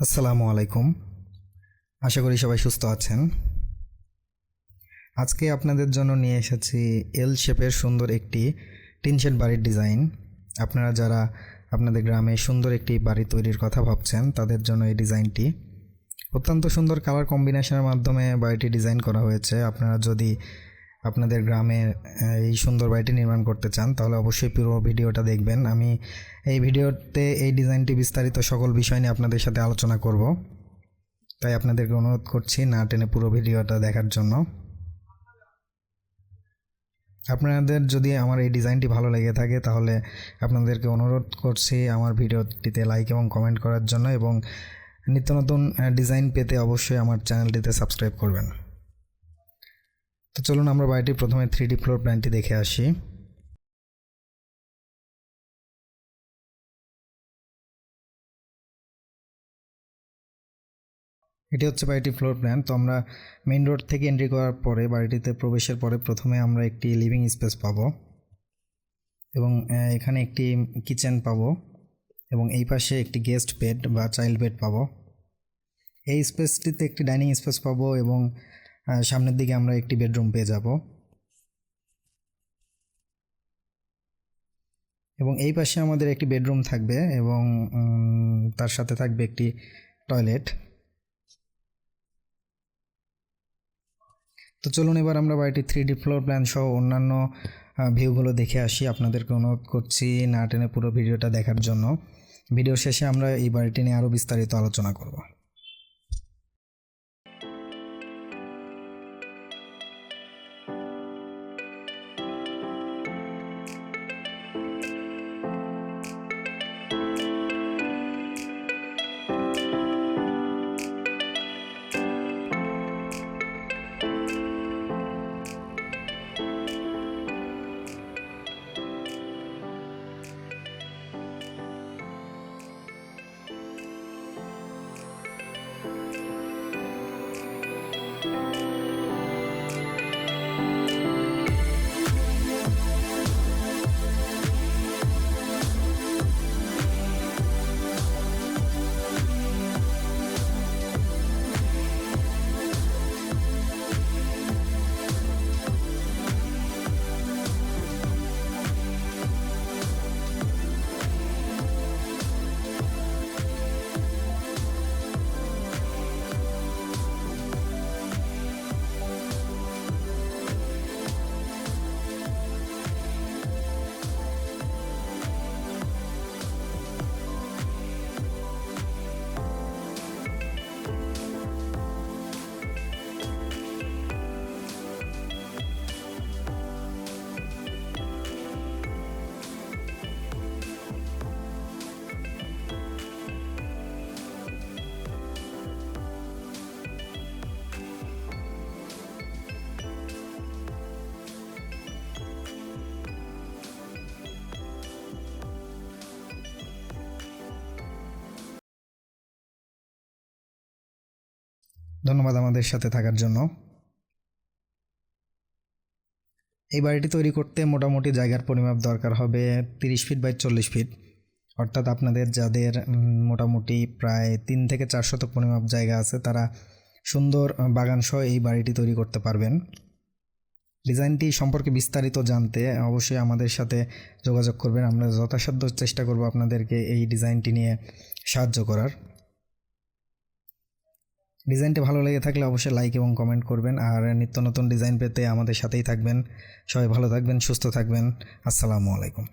আসসালামু আলাইকুম। আশা করি সবাই সুস্থ আছেন। আজকে আপনাদের জন্য নিয়ে এসেছি এল শেপের সুন্দর একটি টিন শেড বাড়ির ডিজাইন। আপনারা যারা আপনাদের গ্রামে সুন্দর একটি বাড়ি তৈরির কথা ভাবছেন, তাদের জন্য এই ডিজাইনটি। অত্যন্ত সুন্দর কালার কম্বিনেশনের মাধ্যমে বাড়িটি ডিজাইন করা হয়েছে। আপনারা যদি আপনাদের গ্রামে এই সুন্দর বাড়িটি নির্মাণ করতে চান, তাহলে অবশ্যই পুরো ভিডিওটা দেখবেন। আমি এই ভিডিওতে এই ডিজাইনটি বিস্তারিত সকল বিষয় নিয়ে আপনাদের সাথে আলোচনা করব। তাই আপনাদেরকে অনুরোধ করছি না টেনে পুরো ভিডিওটা দেখার জন্য। আপনাদের যদি আমার এই ডিজাইনটি ভালো লেগে থাকে, তাহলে আপনাদেরকে অনুরোধ করছি আমার ভিডিওটিতে লাইক এবং কমেন্ট করার জন্য এবং নিত্য নতুন ডিজাইন পেতে অবশ্যই আমার চ্যানেলটিতে সাবস্ক্রাইব করবেন। তো চলুন আমরা বাড়িটির প্রথমে থ্রি ডি ফ্লোর প্ল্যানটি দেখে আসি। এটি হচ্ছে বাড়িটির ফ্লোর প্ল্যান তো আমরা মেইন রোড থেকে এন্ট্রি করার পরে বাড়িটিতে প্রবেশের পরে প্রথমে আমরা একটি লিভিং স্পেস পাবো এবং এখানে একটি কিচেন পাবো এবং এই পাশে একটি গেস্ট বেড বা চাইল্ড বেড পাবো। এই স্পেসটিতে একটি ডাইনিং স্পেস পাবো এবং সামনের দিকে আমরা একটি বেডরুম পেয়ে যাব। এবং এই পাশে আমাদের একটি বেডরুম থাকবে এবং তার সাথে থাকবে একটি টয়লেট। তো চলুন এবার আমরা বাড়িটি থ্রি ডি ফ্লোর প্ল্যান সহ অন্যান্য ভিউগুলো দেখে আসি। আপনাদেরকে অনুরোধ করছি না টেনে পুরো ভিডিওটা দেখার জন্য। ভিডিও শেষে আমরা এই বাড়িটি নিয়ে আরও বিস্তারিত আলোচনা করব। ধন্যবাদ আমাদের সাথে থাকার জন্য। এই বাড়িটি তৈরি করতে মোটামুটি জায়গার পরিমাপ দরকার হবে তিরিশ ফিট বাই চল্লিশ ফিট। অর্থাৎ আপনাদের যাদের মোটামুটি প্রায় তিন থেকে চার শতক পরিমাপ জায়গা আছে তারা সুন্দর আহ, বাগান সহ এই বাড়িটি তৈরি করতে পারবেন। ডিজাইনটি সম্পর্কে বিস্তারিত জানতে অবশ্যই আমাদের সাথে যোগাযোগ করবেন। আমরা যথাসাধ্য চেষ্টা করব আপনাদেরকে এই ডিজাইনটি নিয়ে সাহায্য করার। ডিজাইনটি ভালো লেগে থাকলে অবশ্যই লাইক এবং কমেন্ট করবেন। আর নিত্য নতুন ডিজাইন পেতে আমাদের সাথেই থাকবেন। সবাই ভালো থাকবেন, সুস্থ থাকবেন। আসসালামু আলাইকুম।